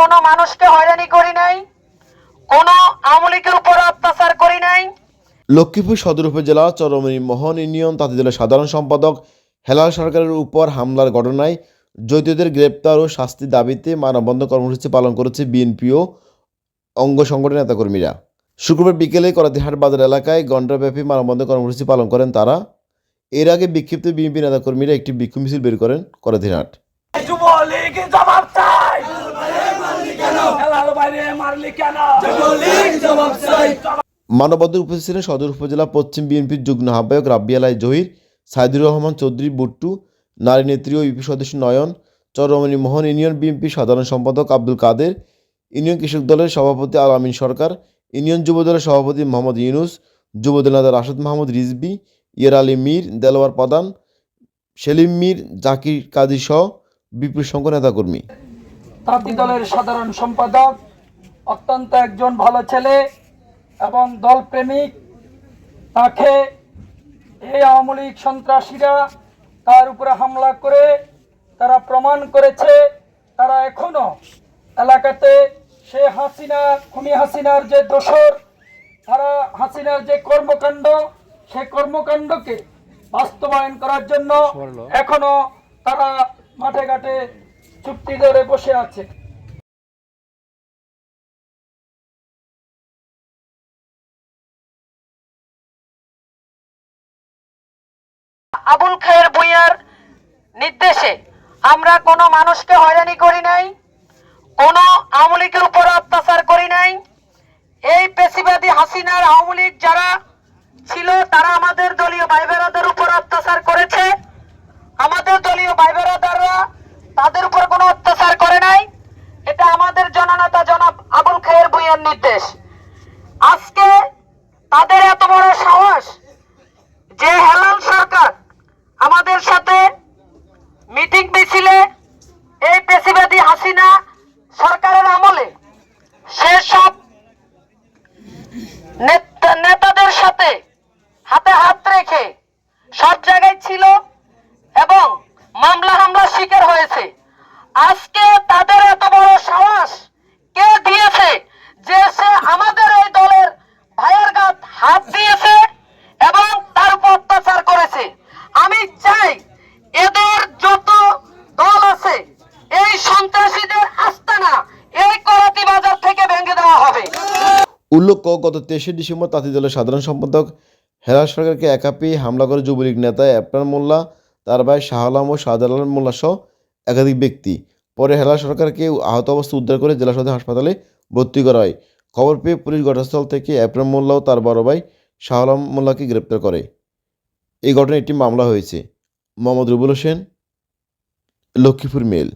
কোনো মানুষকে হয়রানি করি নাই কোনো আওয়ামী লীগের উপর অত্যাচার করি নাই। লক্ষ্মীপুর সদর উপজেলা চরমণি মোহন ইউনিয়ন তাঁতিদলের সাধারণ সম্পাদক হেলাল সরকারের উপর হামলার ঘটনায় জড়িতদের গ্রেপ্তার ও শাস্তির দাবিতে মানববন্ধন কর্মসূচি পালন করেছে বিএনপি ও অঙ্গ সংগঠনের নেতাকর্মীরা। শুক্রবার বিকেলে করাতিহাট বাজার এলাকায় ঘণ্টাব্যাপী মানববন্ধন কর্মসূচি পালন করেন তারা। এর আগে বিক্ষিপ্ত বিএনপি নেতাকর্মীরা একটি বিক্ষোভ মিছিল বের করেন করাতিহাট যুবলীগ জবাব চাই হেলাল বাইরে মারলি কেন? জবাব চাই। মানববন্ধন উপস্থিত সদর উপজেলা পশ্চিম বিএনপির যুগ্ম আহ্বায়ক রাব্বি আলাই জহির সাইদুর রহমান চৌধুরী বুট্টু নারী নেত্রী ও ইউপি সদস্য নয়ন চরমণি মোহন ইউনিয়ন বিএনপি সাধারণ সম্পাদক আব্দুল কাদের ইউনিয়ন কৃষক দলের সভাপতি আল আমিন সরকার ইউনিয়ন যুব দলের সভাপতি মোহাম্মদ ইউনুস যুবদল নেতা রাশেদ মাহমুদ রিজবি ইয়ার আলী মীর দেলোয়ার প্রধান সেলিম মীর জাকির কাজী সহ বিপুল সংখ্যক নেতাকর্মী। তাঁতি দলের সাধারণ সম্পাদক অত্যন্ত একজন ভালো ছেলে এবং দলপ্রেমিক। তাকে এই আওয়ামী লীগ সন্ত্রাসীরা তার উপরে হামলা করে তারা প্রমাণ করেছে। তারা এখনও এলাকাতে সে হাসিনা খুনি হাসিনার যে দোসর তারা হাসিনার যে কর্মকাণ্ড সে কর্মকাণ্ডকে বাস্তবায়ন করার জন্য এখনও তারা মাঠে ঘাটে চুক্তি ধরে বসে আছে। আবুল খায়ের ভুইয়ার নির্দেশে আমরা কোনো মানুষকে হয়রানি করি নাই, কোনো আওয়ামী উপর অত্যাচার করি নাই। এই পেশিবাদী হাসিনার আওয়ামী যারা ছিল, তারা আমাদের দলীয় ভাই বেড়াদের উপর অত্যাচার করেছে। আমাদের দলীয় ভাই বেড়াদাররা তাদের উপর কোনো অত্যাচার করে নাই। এটা আমাদের জননেতা জনাব আবুল খায়ের ভুইয়ার নির্দেশ আজকে তাদের এত বড় সাহস যে হেলাল সরকার আমাদের সাথে মিটিং মিছিলে এই পেশিবাদী হাসিনা সরকারের আমলে। সেসব নেতা- নেতাদের সাথে হাতে হাত রেখে সব জায়গায় ছিল এবং মামলা হামলার শিকার হয়েছে আজকে তাদের এত বড় সাহস কে দিয়েছে যে সে আমাদের এই দলের ভাইয়ের গাত হাত দিয়েছে এবং তার উপর অত্যাচার করেছে আমি চাই এদের যত দল আছে এই উল্লেখ্য, গত তেইশে ডিসেম্বর তাঁতি দলের সাধারণ সম্পাদক হেলাল সরকারকে একা পেয়ে হামলা করে যুবলীগ নেতা অ্যাপনার মোল্লা, তার ভাই শাহ আলম ও শাহজালাল মোল্লা সহ একাধিক ব্যক্তি। পরে হেলাল সরকারকে আহত অবস্থা উদ্ধার করে জেলা সদর হাসপাতালে ভর্তি করা হয়। খবর পেয়ে পুলিশ ঘটনাস্থল থেকে অ্যাপনার মোল্লা ও তার বড় ভাই শাহ আলম মোল্লাকে গ্রেপ্তার করে। এই ঘটনায় একটি মামলা হয়েছে। মোহাম্মদ রুবুল হোসেন, লক্ষ্মীপুর মেল।